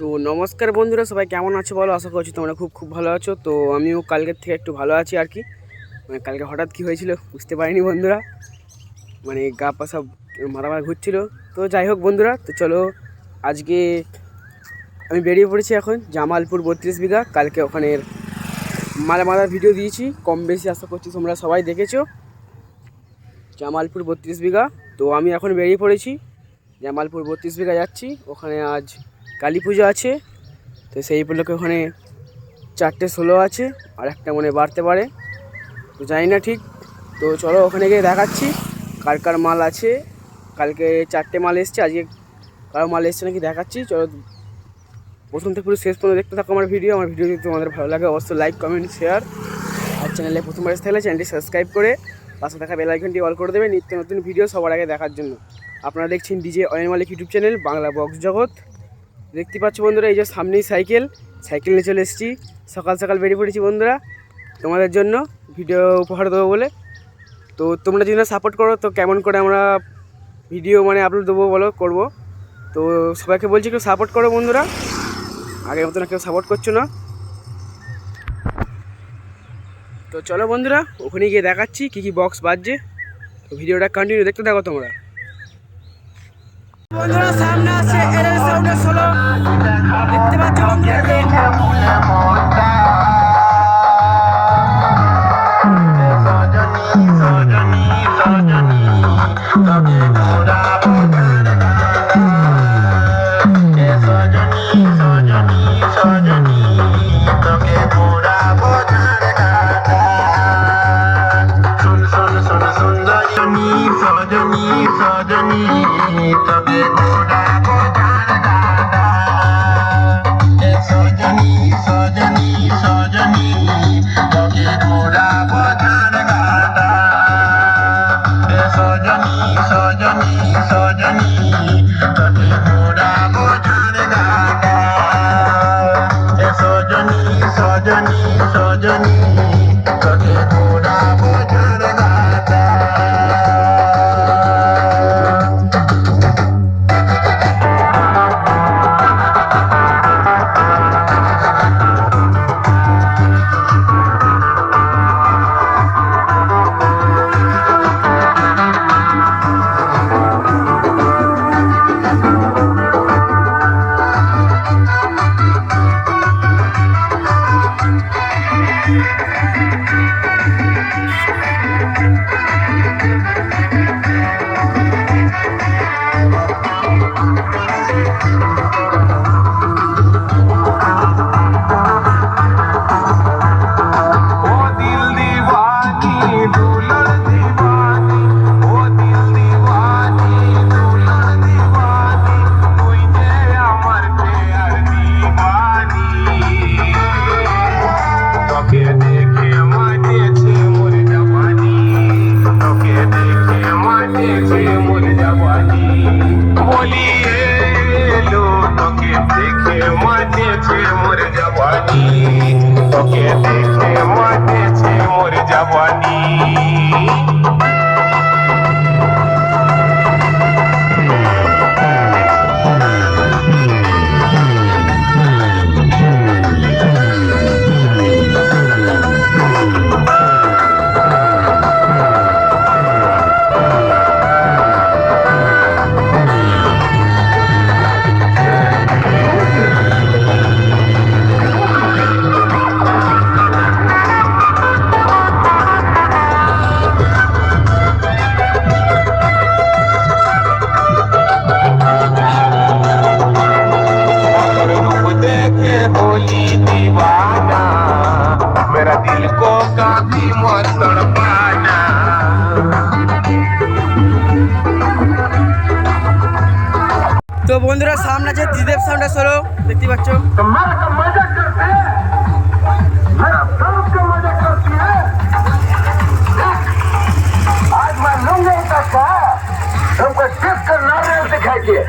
তো নমস্কার বন্ধুরা, সবাই কেমন আছো বলো? আশা করছি তোমরা খুব খুব ভালো আছো। তো আমিও কালকের থেকে একটু ভালো আছি আর কি। মানে কালকে হঠাৎ কি হয়েছিল বুঝতে পারিনি বন্ধুরা। মানে গা পা সব মাথা ঘুরছিল। তো যাই হোক বন্ধুরা, তো চলো আজকে আমি বেরিয়ে পড়েছি এখন জামালপুর বত্রিশ বিঘা। কালকে ওখানের মালা ভিডিও দিয়েছি। কম বেশি আশা করছি তোমরা সবাই দেখেছ। জামালপুর বত্রিশ বিঘা। তো আমি এখন বেরিয়ে পড়েছি। জামালপুর বত্রিশ বিঘা যাচ্ছি। ওখানে আজ কালী পুজো আছে, তো সেই উপলক্ষে ওখানে চারটে ষোলো আছে, আর একটা মনে বাড়তে পারে। তো জানি না ঠিক, তো চলো ওখানে গিয়ে দেখাচ্ছি কার কার মাল আছে। কালকে চারটে মাল এসছে, আজকে কারও মাল এসছে নাকি দেখাচ্ছি। চলো প্রথম থেকে পুরো শেষ পর্যন্ত দেখতে থাকো আমার ভিডিও। আমার ভিডিও যদি তোমাদের ভালো লাগে অবশ্যই লাইক কমেন্ট শেয়ার আর চ্যানেলে প্রথমবার থাকলে চ্যানেলটি সাবস্ক্রাইব করে পাশে থাকা বেল আইকনটি অল করে দেবে। নিত্য নতুন ভিডিও সবার আগে দেখার জন্য। আপনারা দেখছেন ডিজে অয়েন মালিক ইউটিউব চ্যানেল বাংলা বক্স জগৎ দেখতে পাচ্ছ বন্ধুরা, এই যে সামনেই সাইকেল। সাইকেল নিয়ে চলে এসেছি। সকাল সকাল বেরিয়ে পড়েছি বন্ধুরা। তোমাদের জন্য ভিডিও উপহার দেবো বলে। তো তোমরা যদি না সাপোর্ট করো, তো কেমন করে আমরা ভিডিও মানে আপলোড দেবো বলো, করব। তো সবাইকে বলছি একটু সাপোর্ট করো বন্ধুরা। আগের মতো না কেউ সাপোর্ট করছ না। তো চলো বন্ধুরা, ওখানে গিয়ে দেখাচ্ছি কী কী বক্স বাজছে। তো ভিডিওটা কন্টিনিউ দেখতে থাকো তোমরা। বন্ধুরা, সামনে আছে মানেছে মোর জবানি তোকে দেখে মানেছে মোর জবানি তো বন্ধুরা সামনে আছে ত্রিদেব সাউন্ডের সোলো দেখতে পাচ্ছ तो मर का मजा करते हैं मेरा सब का मजा करती है आज मैं लूंगा का सा तुमको सिर्फ कर नारियल दिखाइए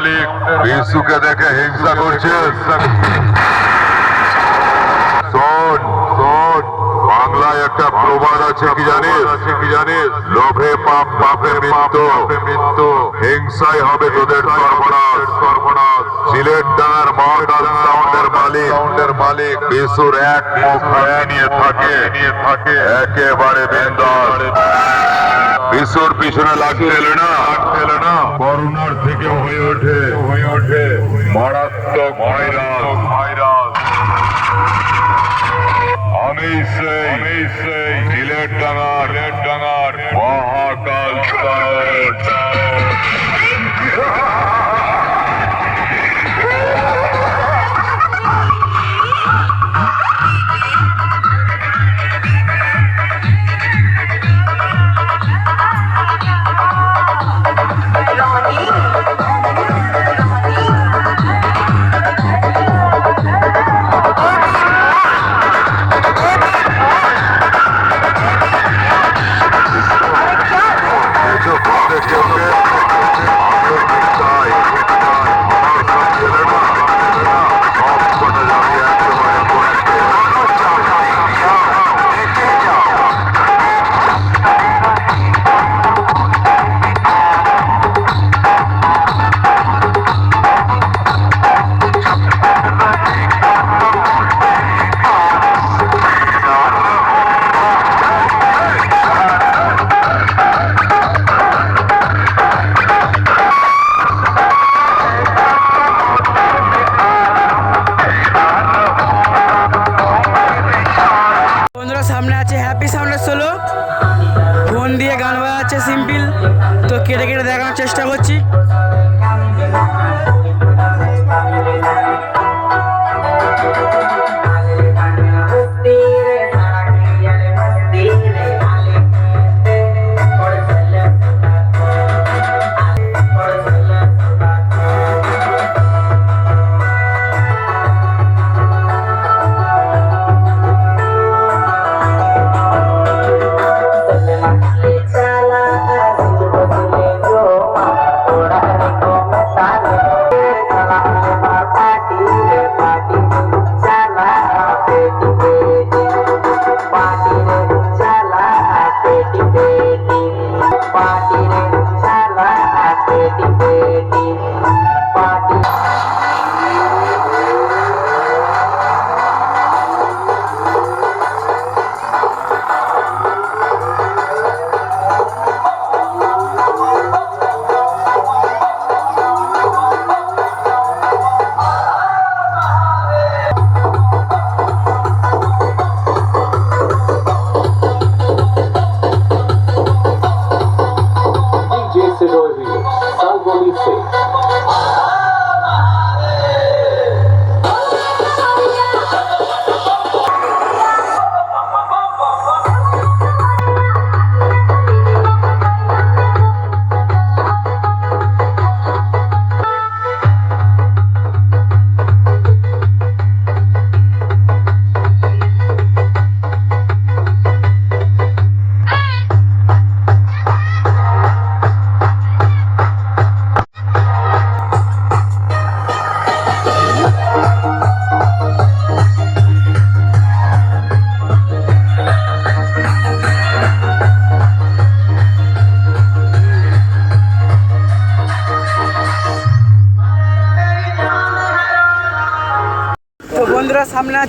মালিক বিশুকে দেখে হিংসা শোন বাংলায় একটা প্রবাদ আছে, কি জানিস? আছে কি জানিস লোভে পাপ, পাপে মৃত্যু। মৃত্যু হিংসাই হবে তোদের সর্বনাশ। সর্বনাশ সাউন্ডের মালিক সাউন্ডের মালিক। বিশুর এক মুখ নিয়ে থাকে নিয়ে থাকে। একেবারে বিন্দাস। বিশুর পিছনে লাগতে না? এলে না করোনার থেকে হয়ে ওঠে। হয়ে ওঠে মারাত্মক ভাইরাস। ভাইরাস আমি সেই সেই ডাঙা ডাঙার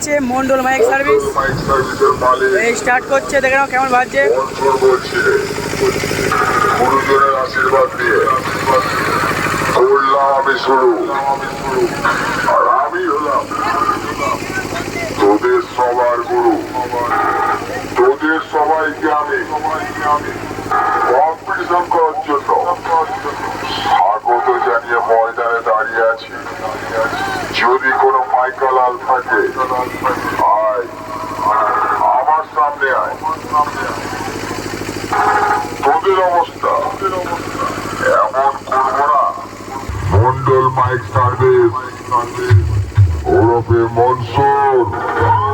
আছে মন্ডল মাইক সার্ভিস। এই স্টার্ট করছে, দেখে নাও কেমন বাজছে। আশীর্বাদ দিয়ে করলাম আমি শুরু আর আমি হলাম। তোদের সবার গুরু তোদের স্বাগত জানিয়ে ময়দানে দাঁড়িয়ে আছি যদি কোনো থাকে। আমার সামনে তোদের অবস্থা। এমন করব না। Mondal mike service. ওরফে মনসুর।